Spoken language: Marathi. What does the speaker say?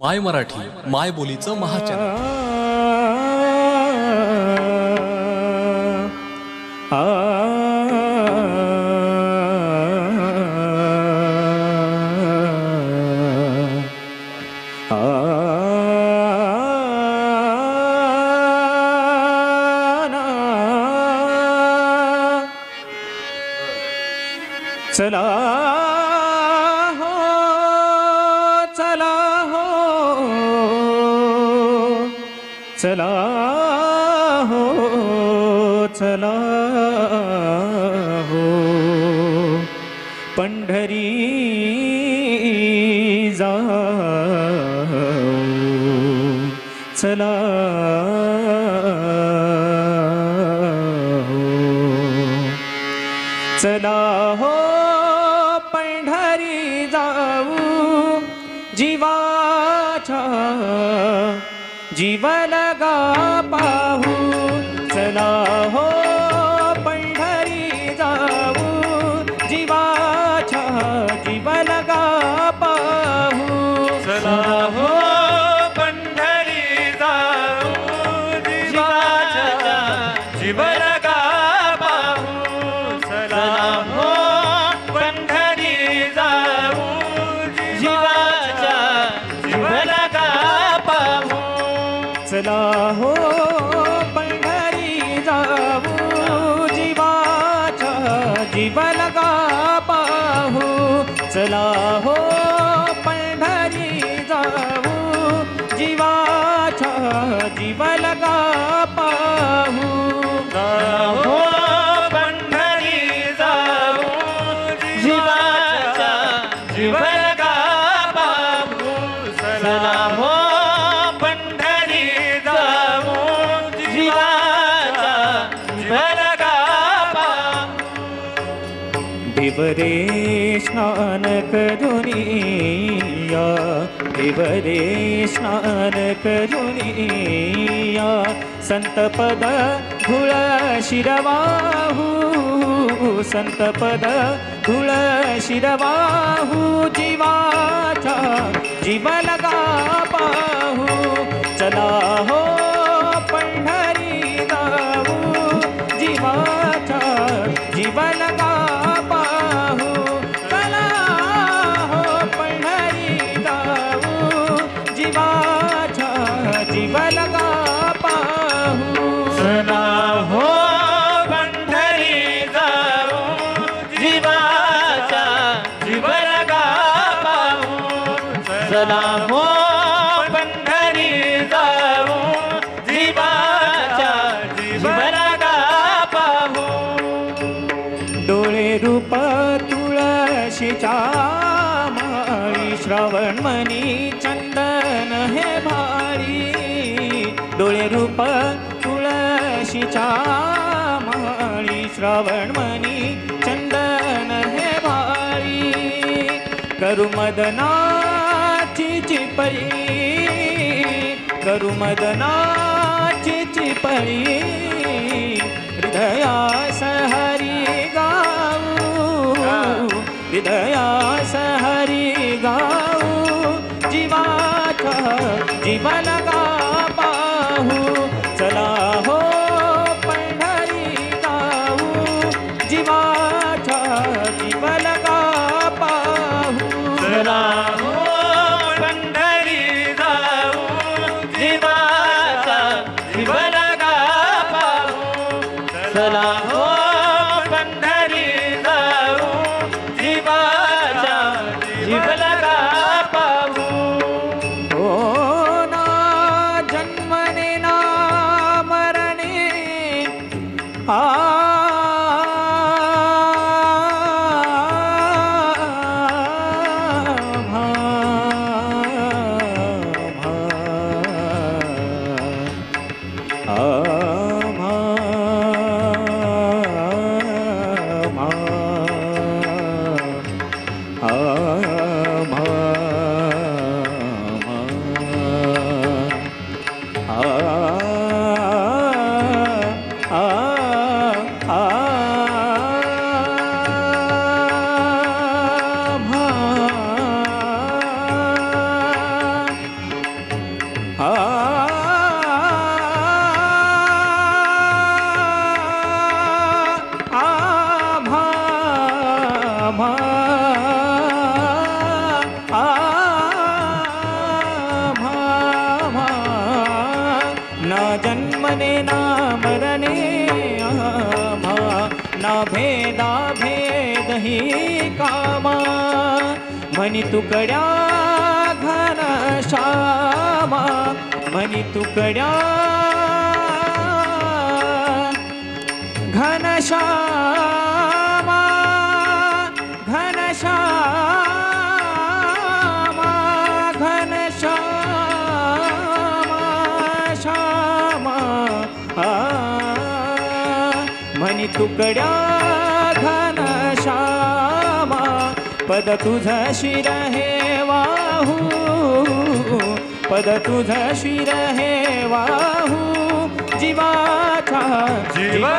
माय मराठी माय बोलीचं महाचॅनल चला पंढरी जा चला. हो चला हो पंढरी जाऊ. जीवाचा जीवन लगा पाहू. चला हो चला हो पंढरी जाऊ जीवाच्या जीवन का पाहू. चला हो देवरे स्नान करुनिया देवरे स्नान करुनिया संतपद धुळ शिरवाहू संतपद धुळ शिरवाहू जीवाचा जीवन चला हो पंढरी जाऊ जीवाच्या जीव लगा पाहू. डोळे रूप तुळशीच्या माळी श्रवण मनी चंदन हे भारी. डोळे रूप तुळशीच्या माळी श्रवण मनी चंदन हे भारी. करू मदना चिपळी करू मदनाची चिपळी हृदयास हरी गाऊ हृदयास हरी गाऊ जीवाचा जीव लगा जन्मने ना मरणे आम्हा ना भेदा भेद ही कामा। म्हणी तुकड्या घन श्यामा म्हणी तुकड्या घनश्यामा म्हणी तुकड्या घनश्यामा पद तुझा शिर हे वाहू पद तुझा शिर हे वाहू जीवाचा जीवा